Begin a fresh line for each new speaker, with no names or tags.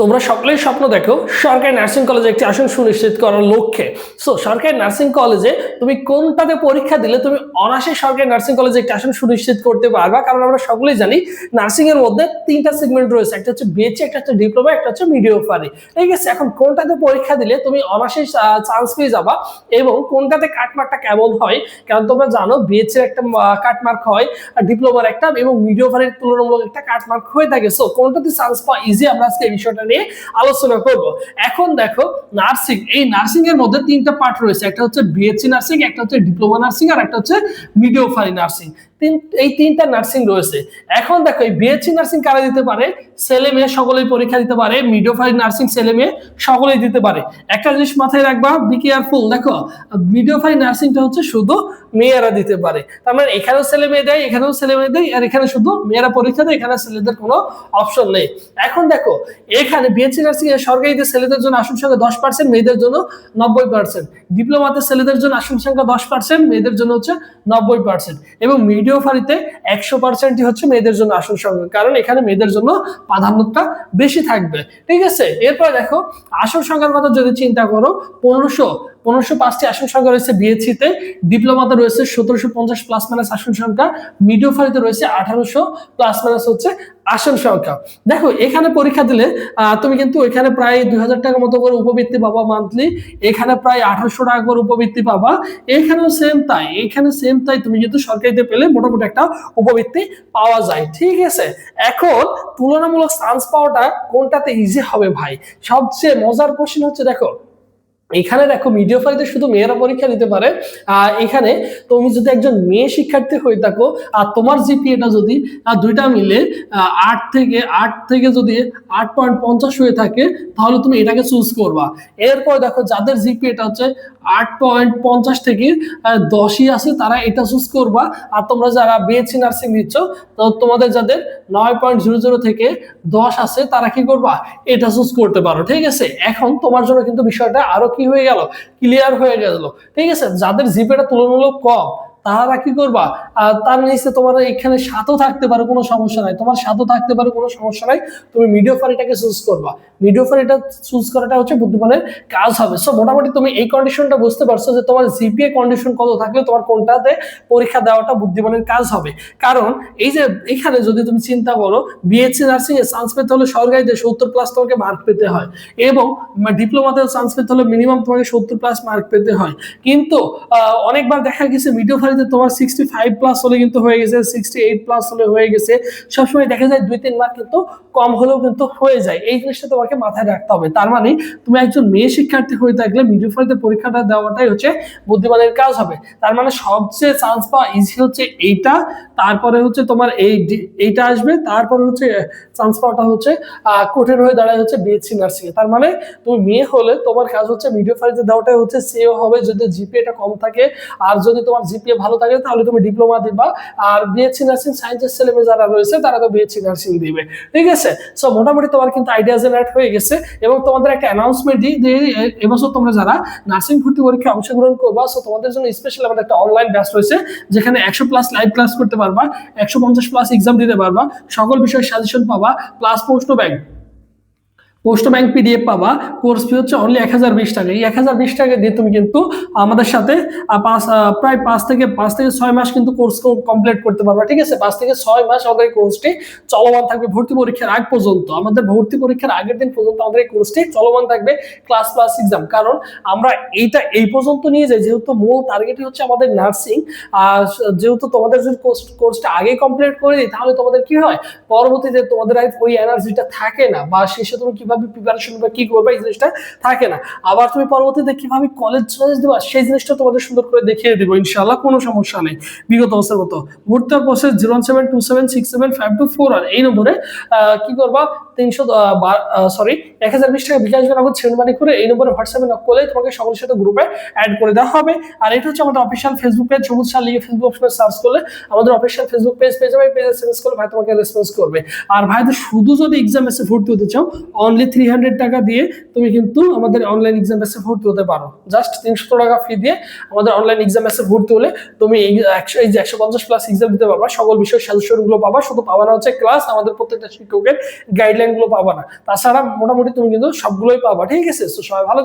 তোমরা সকলেই স্বপ্ন দেখো, সরকারি নার্সিং কলেজে একটি আসন সুনিশ্চিত করার লক্ষ্যে। সো সরকারি নার্সিং কলেজে তুমি কোনটাতে পরীক্ষা দিলে তুমি অনায়াসে সরকারি নার্সিং কলেজে একটি আসন সুনিশ্চিত করতে পারবা, কারণ আমরা সকলেই জানি নার্সিং এর মধ্যে তিনটা সেগমেন্ট রয়েছে, একটা হচ্ছে বিএসসি একটা হচ্ছে ডিপ্লোমা একটা হচ্ছে মিডিওফারি ঠিক আছে, এখন কোনটাতে পরীক্ষা দিলে তুমি অনায়াসে চান্স পেয়ে যাবা এবং কোনটাতে কাটমার্কটা কেমন হয়? কারণ তোমরা জানো বিএসসির একটা কাটমার্ক হয় ডিপ্লোমার একটা এবং মিডিওফারির তুলনামূলক একটা কাটমার্ক হয়ে থাকে। সো কোনটাতে চান্স পাওয়া ইজি আমরা আজকে এই বিষয়টা নিয়ে আলোচনা করব। এখন দেখো নার্সিং এই নার্সিং এর মধ্যে তিনটা পার্ট রয়েছে। একটা হচ্ছে বিএসসি নার্সিং একটা হচ্ছে ডিপ্লোমা নার্সিং আর একটা হচ্ছে মিডিওফারি নার্সিং এই তিনটা নার্সিং রয়েছে। এখন দেখো, এই বিএসসি নার্সিং কারা দিতে পারে? ছেলে মেয়ে সকলেই পরীক্ষা দিতে পারে মিডিওফারি নার্সিং ছেলে মেয়ে সকলেই দিতে পারে। একটা জিনিস মাথায় রাখবা বি কেয়ারফুল দেখো মিডিওফারি নার্সিংটা হচ্ছে শুধু মেয়েরা দিতে পারে। তার মানে এখানেও ছেলে মেয়ে দেয়, এখানেও ছেলে মেয়ে দেয়, আর এখানে শুধু মেয়েরা পরীক্ষা দেয়, এখানে ছেলেদের কোনো অপশন নেই। এখন দেখো, এখানে বিএসসি নার্সিং এর সরকারিতে ছেলেদের জন্য আসন সংখ্যা দশ পার্সেন্ট মেয়েদের জন্য নব্বই পার্সেন্ট ডিপ্লোমাতে ছেলেদের জন্য আসন সংখ্যা দশ পার্সেন্ট মেয়েদের জন্য হচ্ছে নব্বই পার্সেন্ট এবং মিডিও ফারিতে একশো পার্সেন্টই হচ্ছে মেয়েদের জন্য আসন সংখ্যা কারণ এখানে মেয়েদের জন্য প্রাধান্যটা বেশি থাকবে। ঠিক আছে? এরপর দেখো আসন সংখ্যার কথা যদি চিন্তা করো, পনেরোশো পনেরোশো পাঁচটি আসন সংখ্যা রয়েছে বিএসসিতে, ডিপ্লোমাতে রয়েছে সতেরোশো পঞ্চাশ প্লাস মাইনাস আসন সংখ্যা মিডিও ফারিতে রয়েছে আঠারোশো প্লাস মাইনাস হচ্ছে আসন সংখ্যা। দেখো, এখানে পরীক্ষা দিলে তুমি কিন্তু এখানে প্রায় দুই হাজার টাকা মতো করে উপবৃত্তি পাবা মান্থলি এখানে প্রায় আঠারোশো টাকা করে উপবৃত্তি পাবা। এখানেও সেম তাই, এখানে সেম তাই তুমি কিন্তু সরকারিতে পেলে মোটামুটি একটা উপবৃত্তি পাওয়া যায়, ঠিক আছে? এখন তুলনামূলক চান্স পাওয়াটা কোনটাতে ইজি হবে ভাই? সবচেয়ে মজার কোশ্চেন হচ্ছে, দেখো এখানে দেখো মিডিও ফাইতে শুধু মেয়েরা পরীক্ষা দিতে পারে এখানে তুমি যদি একজন মেয়ে শিক্ষার্থী হয়ে থাকো, আর তোমার জিপিএটা যদি দুইটা মিলে আট থেকে আট থেকে যদি আট পয়েন্ট পঞ্চাশ হয়ে থাকে, তাহলে তুমি এটাকে চুজ করবা। এরপর দেখো যাদের জিপিএটা হচ্ছে আট পয়েন্ট পঞ্চাশ থেকে দশই আছে, তারা এটা চুজ করবা। আর তোমরা যারা বিএসসি নার্সিং দিচ্ছ তোমাদের যাদের নয় পয়েন্ট জিরো জিরো থেকে দশ আছে, তারা কি করবা? এটা চুজ করতে পারো, ঠিক আছে? এখন তোমার জন্য কিন্তু বিষয়টা আরও কি হয়ে গেল? ক্লিয়ার হয়ে গেল। ঠিক আছে? যাদের জিপেটা তুলনামূলক কম তারা কি করবা? আহ, তার নিচে তোমার এখানে সাতও থাকতে পারে কোনো সমস্যা নাই। তোমার সাতও থাকতে পারে কোনো সমস্যা নাই। তুমি মিডিও ফারিটাকে চুজ করবা। মিডিও ফারিটা চুজ করাটা হচ্ছে বুদ্ধিমানের কাজ হবে। সো মোটামুটি তুমি এই কন্ডিশনটা বুঝতে পারছ যে তোমার জিপিএ কন্ডিশন কত থাকলে তোমার কোনটাতে পরীক্ষা দেওয়াটা বুদ্ধিমানের কাজ হবে। কারণ এই যে এখানে যদি তুমি চিন্তা করো বিএসসি নার্সিং এ চান্স পেতে হলে সরকারিতে সত্তর প্লাস তোমাকে মার্ক পেতে হয় এবং ডিপ্লোমাতে চান্স পেতে হলে মিনিমাম তোমাকে সত্তর প্লাস মার্ক পেতে হয়। কিন্তু অনেকবার দেখা গেছে মিডিও ফারিতে তোমার সিক্সটি ফাইভ প্লাস হলে কিন্তু হয়ে গেছে সিক্সটি এইট প্লাস হলে হয়ে গেছে। সবসময় দেখা যায় দুই, তিন মার্ক কিন্তু কম হলেও কিন্তু হয়ে যায়। এই জিনিসটা তোমাকে মাথায় রাখতে হবে। তার মানে তুমি একজন মেয়ে শিক্ষার্থী হয়ে থাকলে মিডিও ফারিতে পরীক্ষাটা দেওয়াটাই হচ্ছে বুদ্ধিমানের কাজ হবে। তার মানে সবচেয়ে চান্স পাওয়া ইজি হচ্ছে এইটা, তারপরে হচ্ছে তোমার এই এইটা আসবে, তারপরে হচ্ছে চান্স পাওয়াটা হচ্ছে কঠিন হয়ে দাঁড়ায় হচ্ছে বিএসসি নার্সিং তার মানে তুমি মেয়ে হলে তোমার কাজ হচ্ছে মিডিও ফারিতে দেওয়াটাই হচ্ছে সেও হবে। যদি জিপিএটা কম থাকে, আর যদি তোমার জিপিএ ভালো থাকে, তাহলে তুমি ডিপ্লোমা দিবা। আর বিএসসি নার্সিং সায়েন্সের ছেলে মেয়ে যারা রয়েছে, তারা তো বিএসসি নার্সিং দিবে। ঠিক আছে? সো মোটামুটি তোমার কিন্তু আইডিয়া জেনারেট হয়ে গেছে এবং তোমাদের একটা অ্যানাউন্সমেন্ট দিই যে এবছর তোমরা যারা নার্সিং ভর্তি পরীক্ষায় অংশগ্রহণ করবা সো তোমাদের জন্য স্পেশাল আমাদের একটা অনলাইন ব্যাচ রয়েছে, যেখানে একশো প্লাস লাইভ ক্লাস করতে পারবা, একশো পঞ্চাশ প্লাস এক্সাম দিতে পারবা, সকল বিষয়ে সাজেশন পাবা প্লাস প্রশ্ন ব্যাংক পোস্ট ব্যাংক পিডিএফ পাবা, কোর্স ফি হচ্ছে অনলি এক হাজার বিশ টাকা। এই এক হাজার বিশ টাকা দিয়ে তুমি কিন্তু আমাদের সাথে পাঁচ প্রায় পাঁচ থেকে পাঁচ থেকে ছয় মাস কিন্তু কোর্স কমপ্লিট করতে পারবা, ঠিক আছে? পাঁচ থেকে ছয় মাস আমাদের এই কোর্সটি চলমান থাকবে ভর্তি পরীক্ষার আগ পর্যন্ত। আমাদের ভর্তি পরীক্ষার আগের দিন পর্যন্ত আমাদের এই কোর্সটি চলমান থাকবে ক্লাস প্লাস এক্সাম কারণ আমরা এইটা এই পর্যন্ত নিয়ে যাই, যেহেতু মূল টার্গেটই হচ্ছে আমাদের নার্সিং আর যেহেতু তোমাদের যদি কোর্স, কোর্সটা আগে কমপ্লিট করে দিই, তাহলে তোমাদের কি হয়? পরবর্তীতে তোমাদের ওই এনার্জিটা থাকে না, বা শেষে তুমি কীভাবে প্রিপারেশন বা কি করবে, এই জিনিসটা থাকে না। আবার তুমি পরবর্তীতে কীভাবে কলেজ চয়েস দেবা, সেই জিনিসটা তোমাদের সুন্দর করে দেখিয়ে দেবো, ইনশাআল্লাহ কোনো সমস্যা নেই। বিগত বছর মতো ভর্তি process zero seven two seven six seven five two four আর এই নম্বরে কি করবা? তিনশো সরি এক হাজার বিশ টাকা বিকাশ নগদ সেন্ডমানি করে এই নম্বরে হোয়াটসঅ্যাপে নক করলে তোমাকে সকলের সাথে গ্রুপে অ্যাড করে দেওয়া হবে। আর এটা হচ্ছে আমাদের অফিসিয়াল ফেসবুক পেজ সবুজ সার লিগে ফেসবুক অপশনে সার্চ করলে আমাদের অফিসিয়াল ফেসবুক পেজ পেয়ে যাবে পেজে সেন্স করলে ভাই তোমাকে রেসপন্স করবে। আর ভাইদের শুধু যদি এক্সাম এসে ভর্তি হতে চাও অনলি থ্রি হান্ড্রেড টাকা দিয়ে তুমি কিন্তু আমাদের অনলাইন এক্সাম এসে ভর্তি হতে পারো। জাস্ট তিনশো টাকা ফি দিয়ে আমাদের অনলাইন এক্সাম এসে ভর্তি হলে তুমি এই একশো, এই যে একশো পঞ্চাশ প্লাস এক্সাম দিতে পারবা। সকল বিষয় সাজেশনগুলো পাবা, শুধু পাবা না হচ্ছে ক্লাস আমাদের প্রত্যেকটা শিক্ষকের গাইডলাইন গাইডলাইনগুলো পাবা না। তাছাড়া মোটামুটি তুমি কিন্তু সবগুলোই পাবা, ঠিক আছে? তো সবাই ভালো